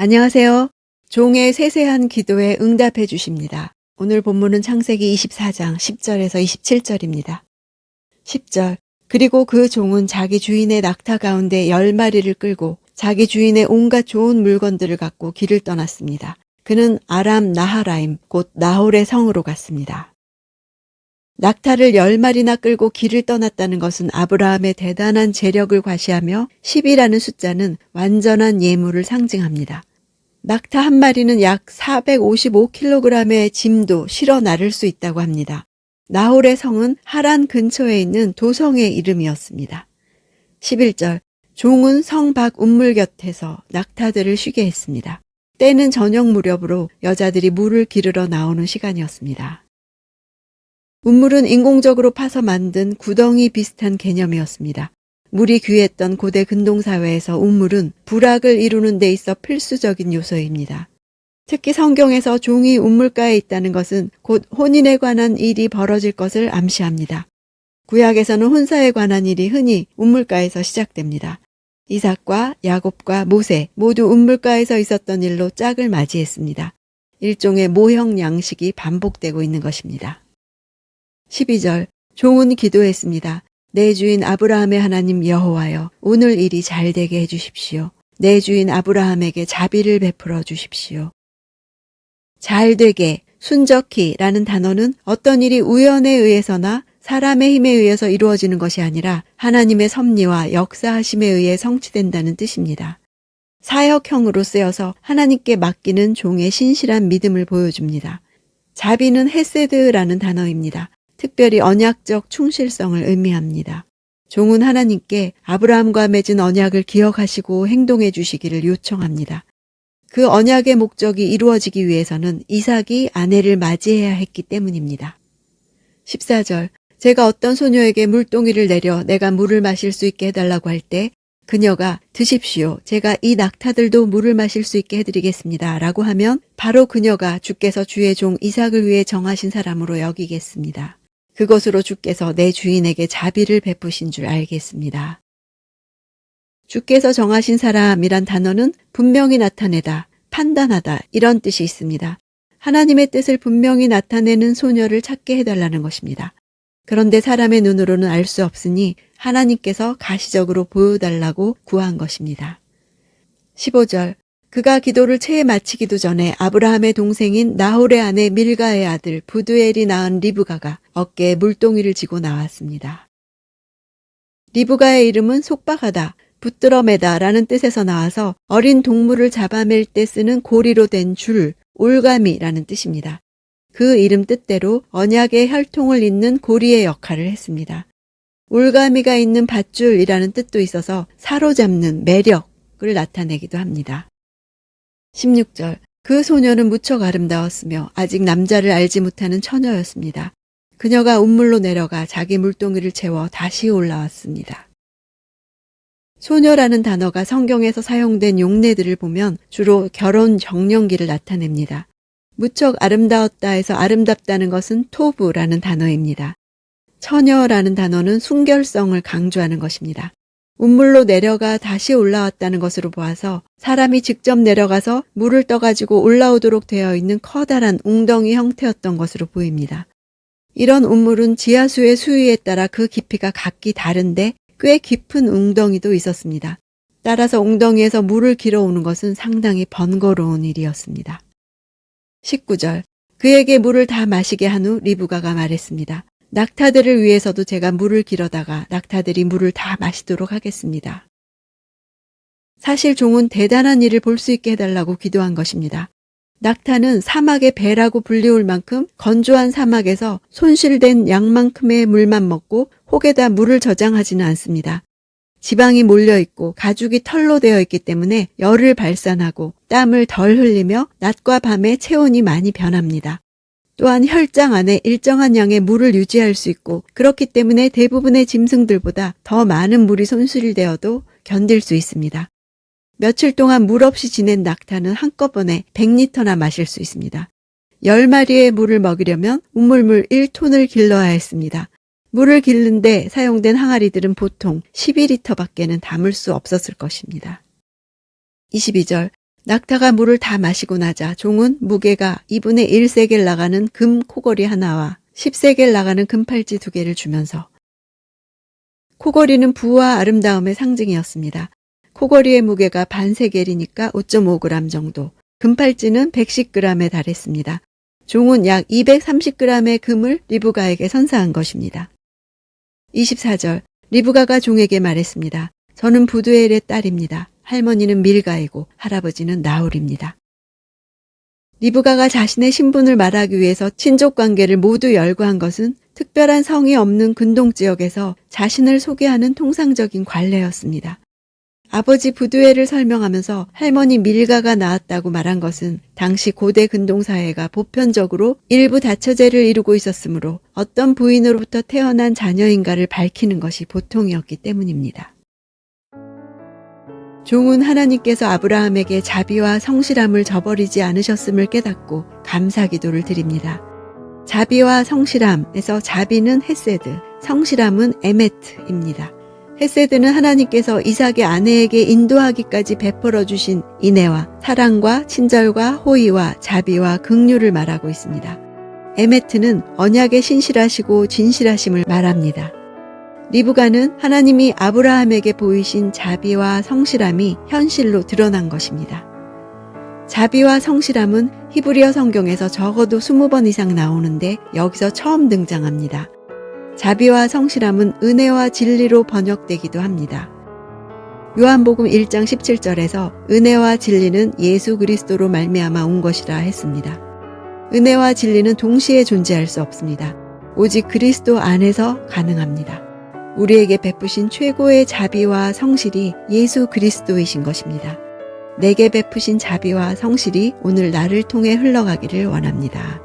안녕하세요. 종의 세세한 기도에 응답해 주십니다. 오늘 본문은 창세기 24장 10절에서 27절입니다. 10절. 그리고 그 종은 자기 주인의 낙타 가운데 열 마리를 끌고 자기 주인의 온갖 좋은 물건들을 갖고 길을 떠났습니다. 그는 아람 나하라임, 곧 나홀의 성으로 갔습니다. 낙타를 열 마리나 끌고 길을 떠났다는 것은 아브라함의 대단한 재력을 과시하며 10이라는 숫자는 완전한 예물을 상징합니다. 낙타 한 마리는 약 455kg의 짐도 실어 나를 수 있다고 합니다. 나홀의 성은 하란 근처에 있는 도성의 이름이었습니다. 11절 종은 성 밖 운물 곁에서 낙타들을 쉬게 했습니다. 때는 저녁 무렵으로 여자들이 물을 기르러 나오는 시간이었습니다. 운물은 인공적으로 파서 만든 구덩이 비슷한 개념이었습니다. 물이 귀했던 고대 근동사회에서 운물은 불악을 이루는 데 있어 필수적인 요소입니다. 특히 성경에서 종이 운물가에 있다는 것은 곧 혼인에 관한 일이 벌어질 것을 암시합니다. 구약에서는 혼사에 관한 일이 흔히 운물가에서 시작됩니다. 이삭과 야곱과 모세 모두 운물가에서 있었던 일로 짝을 맞이했습니다. 일종의 모형 양식이 반복되고 있는 것입니다. 12절 종은 기도했습니다. 내 주인 아브라함의 하나님 여호와여 오늘 일이 잘 되게 해 주십시오. 내 주인 아브라함에게 자비를 베풀어 주십시오. 잘 되게 순적히라는 단어는 어떤 일이 우연에 의해서나 사람의 힘에 의해서 이루어지는 것이 아니라 하나님의 섭리와 역사하심에 의해 성취된다는 뜻입니다. 사역형으로 쓰여서 하나님께 맡기는 종의 신실한 믿음을 보여줍니다. 자비는 헤세드라는 단어입니다. 특별히 언약적 충실성을 의미합니다. 종은 하나님께 아브라함과 맺은 언약을 기억하시고 행동해 주시기를 요청합니다. 그 언약의 목적이 이루어지기 위해서는 이삭이 아내를 맞이해야 했기 때문입니다. 14절 제가 어떤 소녀에게 물동이를 내려 내가 물을 마실 수 있게 해달라고 할 때 그녀가 드십시오. 제가 이 낙타들도 물을 마실 수 있게 해드리겠습니다. 라고 하면 바로 그녀가 주께서 주의 종 이삭을 위해 정하신 사람으로 여기겠습니다. 그것으로 주께서 내 주인에게 자비를 베푸신 줄 알겠습니다. 주께서 정하신 사람이란 단어는 분명히 나타내다, 판단하다 이런 뜻이 있습니다. 하나님의 뜻을 분명히 나타내는 소녀를 찾게 해달라는 것입니다. 그런데 사람의 눈으로는 알 수 없으니 하나님께서 가시적으로 보여달라고 구한 것입니다. 15절 그가 기도를 채 마치기도 전에 아브라함의 동생인 나홀의 아내 밀가의 아들 부두엘이 낳은 리브가가 어깨에 물동이를 지고 나왔습니다. 리브가의 이름은 속박하다, 붙들어 매다라는 뜻에서 나와서 어린 동물을 잡아맬 때 쓰는 고리로 된 줄, 올가미라는 뜻입니다. 그 이름 뜻대로 언약의 혈통을 잇는 고리의 역할을 했습니다. 올가미가 있는 밧줄이라는 뜻도 있어서 사로잡는 매력을 나타내기도 합니다. 16절 그 소녀는 무척 아름다웠으며 아직 남자를 알지 못하는 처녀였습니다. 그녀가 운물로 내려가 자기 물동이를 채워 다시 올라왔습니다. 소녀라는 단어가 성경에서 사용된 용례들을 보면 주로 결혼 정년기를 나타냅니다. 무척 아름다웠다 해서 아름답다는 것은 토부라는 단어입니다. 처녀라는 단어는 순결성을 강조하는 것입니다. 운물로 내려가 다시 올라왔다는 것으로 보아서 사람이 직접 내려가서 물을 떠가지고 올라오도록 되어 있는 커다란 웅덩이 형태였던 것으로 보입니다. 이런 운물은 지하수의 수위에 따라 그 깊이가 각기 다른데 꽤 깊은 웅덩이도 있었습니다. 따라서 웅덩이에서 물을 길어오는 것은 상당히 번거로운 일이었습니다. 19절 그에게 물을 다 마시게 한 후 리브가가 말했습니다. 낙타들을 위해서도 제가 물을 길어다가 낙타들이 물을 다 마시도록 하겠습니다. 사실 종은 대단한 일을 볼 수 있게 해달라고 기도한 것입니다. 낙타는 사막의 배라고 불리울 만큼 건조한 사막에서 손실된 양만큼의 물만 먹고 혹에다 물을 저장하지는 않습니다. 지방이 몰려있고 가죽이 털로 되어 있기 때문에 열을 발산하고 땀을 덜 흘리며 낮과 밤에 체온이 많이 변합니다. 또한 혈장 안에 일정한 양의 물을 유지할 수 있고 그렇기 때문에 대부분의 짐승들보다 더 많은 물이 손실되어도 견딜 수 있습니다. 며칠 동안 물 없이 지낸 낙타는 한꺼번에 100리터나 마실 수 있습니다. 10마리의 물을 먹이려면 우물물 1톤을 길러야 했습니다. 물을 길는데 사용된 항아리들은 보통 12리터밖에는 담을 수 없었을 것입니다. 22절 낙타가 물을 다 마시고 나자 종은 무게가 2분의 1세겔 나가는 금 코걸이 하나와 10세겔 나가는 금팔찌 두 개를 주면서 코걸이는 부와 아름다움의 상징이었습니다. 코걸이의 무게가 반세겔이니까 5.5g 정도, 금팔찌는 110g에 달했습니다. 종은 약 230g의 금을 리브가에게 선사한 것입니다. 24절 리브가가 종에게 말했습니다. 저는 부두엘의 딸입니다. 할머니는 밀가이고 할아버지는 나홀입니다. 리브가가 자신의 신분을 말하기 위해서 친족 관계를 모두 열거한 것은 특별한 성이 없는 근동 지역에서 자신을 소개하는 통상적인 관례였습니다. 아버지 부두엘을 설명하면서 할머니 밀가가 나왔다고 말한 것은 당시 고대 근동 사회가 보편적으로 일부 다처제를 이루고 있었으므로 어떤 부인으로부터 태어난 자녀인가를 밝히는 것이 보통이었기 때문입니다. 종은 하나님께서 아브라함에게 자비와 성실함을 저버리지 않으셨음을 깨닫고 감사 기도를 드립니다. 자비와 성실함에서 자비는 헤세드, 성실함은 에메트입니다. 헤세드는 하나님께서 이삭의 아내에게 인도하기까지 베풀어 주신 인애와 사랑과 친절과 호의와 자비와 긍휼을 말하고 있습니다. 에메트는 언약에 신실하시고 진실하심을 말합니다. 리브가는 하나님이 아브라함에게 보이신 자비와 성실함이 현실로 드러난 것입니다. 자비와 성실함은 히브리어 성경에서 적어도 20번 이상 나오는데 여기서 처음 등장합니다. 자비와 성실함은 은혜와 진리로 번역되기도 합니다. 요한복음 1장 17절에서 은혜와 진리는 예수 그리스도로 말미암아 온 것이라 했습니다. 은혜와 진리는 동시에 존재할 수 없습니다. 오직 그리스도 안에서 가능합니다. 우리에게 베푸신 최고의 자비와 성실이 예수 그리스도이신 것입니다. 내게 베푸신 자비와 성실이 오늘 나를 통해 흘러가기를 원합니다.